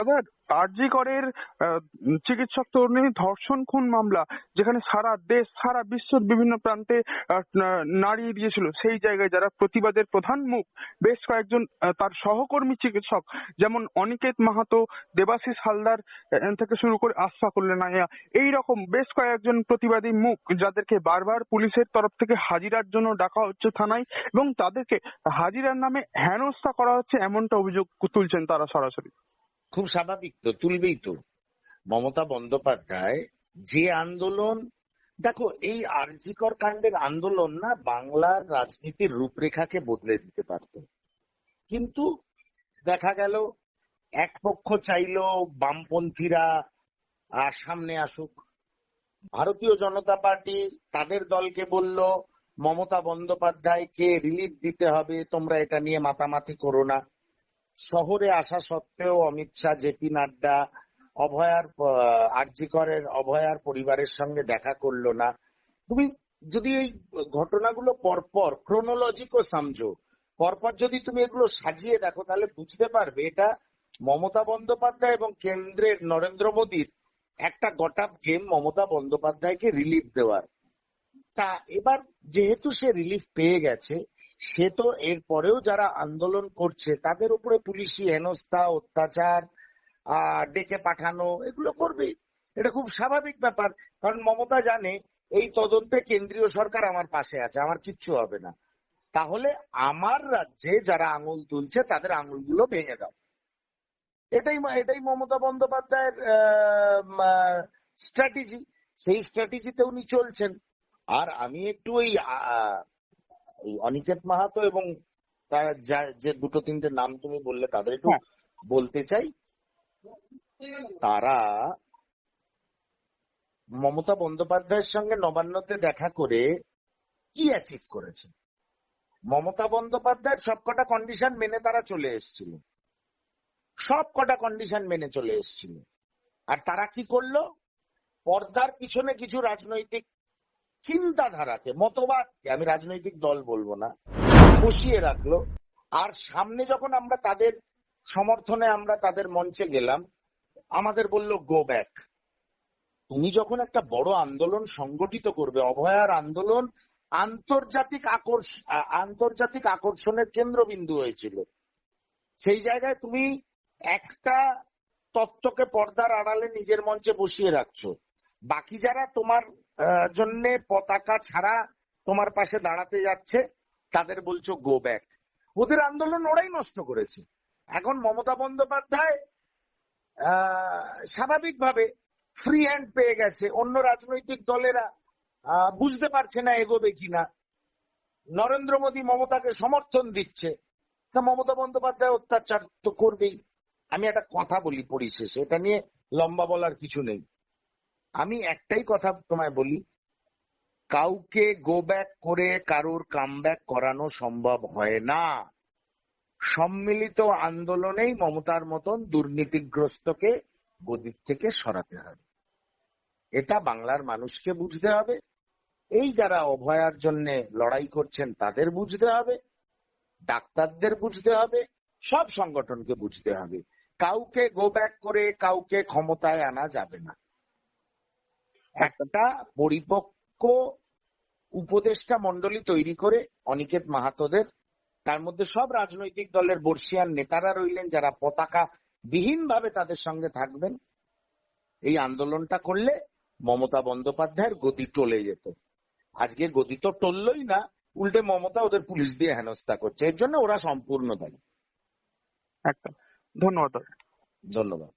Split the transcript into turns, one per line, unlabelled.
দাদা আরজি করের আহ, চিকিৎসক তরুণী ধর্ষণ খুন মামলা যেখানে সারা দেশ সারা বিশ্বের বিভিন্ন প্রান্তে নাড়িয়ে দিয়েছিল। সেই জায়গায় যারা প্রতিবাদের প্রধান মুখ বেশ কয়েকজন তার সহকর্মী চিকিৎসক যেমন অনিকেত মাহাতো দেবাশিস হালদার থেকে শুরু করে আশফাকুল নাইয়া এই রকম বেশ কয়েকজন প্রতিবাদী মুখ যাদেরকে বারবার পুলিশের তরফ থেকে হাজিরার জন্য ডাকা হচ্ছে থানায় এবং তাদেরকে হাজিরার নামে হেনস্থা করা হচ্ছে এমনটা অভিযোগ তুলছেন তারা সরাসরি।
খুব স্বাভাবিক তো, তুলবেই তো। মমতা বন্দ্যোপাধ্যায়, যে আন্দোলন, দেখো, এই আরজিকর কাণ্ডের আন্দোলন না বাংলার রাজনীতির রূপরেখাকে বদলে দিতে পারত। কিন্তু দেখা গেল, এক পক্ষ চাইলো বামপন্থীরা, আর সামনে আসুক। ভারতীয় জনতা পার্টি তাদের দলকে বলল, মমতা বন্দ্যোপাধ্যায়কে রিলিফ দিতে হবে, তোমরা এটা নিয়ে মাতামাতি করো না। শহরে আসা সত্ত্বেও অমিত শাহ জেপি নাড্ডা অভয়ার আরজিকরের অভয়ার পরিবারের সঙ্গে দেখা করল না। তুমি যদি এই ঘটনাগুলো পরপর ক্রোনোলজিকও সমঝো, পরপর যদি তুমি এগুলো সাজিয়ে দেখো, তাহলে বুঝতে পারবে এটা মমতা বন্দ্যোপাধ্যায় এবং কেন্দ্রের নরেন্দ্র মোদীর একটা গটাপ গেম মমতা বন্দ্যোপাধ্যায়কে রিলিফ দেওয়ার। তা এবার যেহেতু সে রিলিফ পেয়ে গেছে সে তো এর পরেও যারা আন্দোলন করছে, তাদের উপরে পুলিশি হেনস্থা, অত্যাচার ডেকে পাঠানো, এগুলো করবে এটা খুব স্বাভাবিক ব্যাপার। কারণ মমতা জানে, এই তদন্তে কেন্দ্রীয় সরকার আমার পাশে আছে, আমার কিচ্ছু হবে না। তাহলে আমার রাজ্যে যারা আঙুল তুলছে, তাদের আঙুলগুলো ভেঙে দাও। এটাই এটাই মমতা বন্দ্যোপাধ্যায়ের স্ট্র্যাটেজি। সেই স্ট্র্যাটেজিতে উনি চলছেন। আর আমি একটু ওই এই অনিকেত মাহাতো এবং তার যা- যে দুটো তিনটে নাম তুমি বললে তাদের একটু
হ্যাঁ।
বলতে চাই। তারা মমতা বন্দ্যোপাধ্যায়ের সঙ্গে নবান্নতে দেখা করে কি অ্যাচিভ করেছে? মমতা বন্দ্যোপাধ্যায়ের সবকটা কন্ডিশন মেনে তারা চলে এসেছিল। সব কটা কন্ডিশন মেনে চলে এসেছিল। আর তারা কি করল? পর্দার পিছনে কিছু রাজনৈতিক চিন্তাধারাকে মতবাদকে আমি রাজনৈতিক দল বলব না। বসিয়ে রাখল। আর সামনে যখন আমরা তাদের সমর্থনে আমরা তাদের মঞ্চে গেলাম, আমাদের বলল গো ব্যাক তুমি যখন একটা বড় আন্দোলন সংগঠিত করবে, অভয়ার আন্দোলন আন্তর্জাতিক আকর্ষ, আন্তর্জাতিক আকর্ষণের কেন্দ্রবিন্দু হয়েছিল। সেই জায়গায় তুমি একটা তত্ত্বকে পর্দার আড়ালে নিজের মঞ্চে বসিয়ে রাখছো। বাকি যারা তোমার জন্য পতাকা ছাড়া তোমার পাশে দাঁড়াতে যাচ্ছে, তাদের বলছো গো ব্যাক ওদের আন্দোলন ওরাই নষ্ট করেছে। এখন মমতা বন্দ্যোপাধ্যায় স্বাভাবিকভাবে ফ্রি হ্যান্ড পেয়ে গেছে। অন্য রাজনৈতিক দলেরা বুঝতে পারছে না এগোবে কিনা। নরেন্দ্র মোদী মমতাকে সমর্থন দিচ্ছে। তা মমতা বন্দ্যোপাধ্যায় অত্যাচার তো করবেই। আমি একটা কথা বলি পরিশেষে, এটা নিয়ে লম্বা বলার কিছু নেই। আমি একটাই কথা তোমায় বলি, কাউকে গো ব্যাক করে কারোর কাম করানো সম্ভব হয় না। সম্মিলিত আন্দোলনেই মমতার মতন দুর্নীতিগ্রস্তকে গদির থেকে সরাতে হবে। এটা বাংলার মানুষকে বুঝতে হবে। এই যারা অভয়ার জন্য লড়াই করছেন তাদের বুঝতে হবে। ডাক্তারদের বুঝতে হবে। সব সংগঠনকে বুঝতে হবে। কাউকে গো ব্যাক করে কাউকে ক্ষমতায় আনা যাবে না। একটা পরিপক্ক উপদেষ্টা মন্ডলী তৈরি করে অনিকেত মাহাতোদের তার মধ্যে সব রাজনৈতিক দলের বর্ষিয়ান নেতারা রইলেন যারা পতাকা বিহীন ভাবে তাদের সঙ্গে থাকবেন। এই আন্দোলনটা করলে মমতা বন্দ্যোপাধ্যায়ের গদি টলে যেত। আজকে গদি তো টললই না উল্টে মমতা ওদের পুলিশ দিয়ে হেনস্থা করছে। এর জন্য ওরা সম্পূর্ণ দায়ী।
একদম। ধন্যবাদ।
ধন্যবাদ।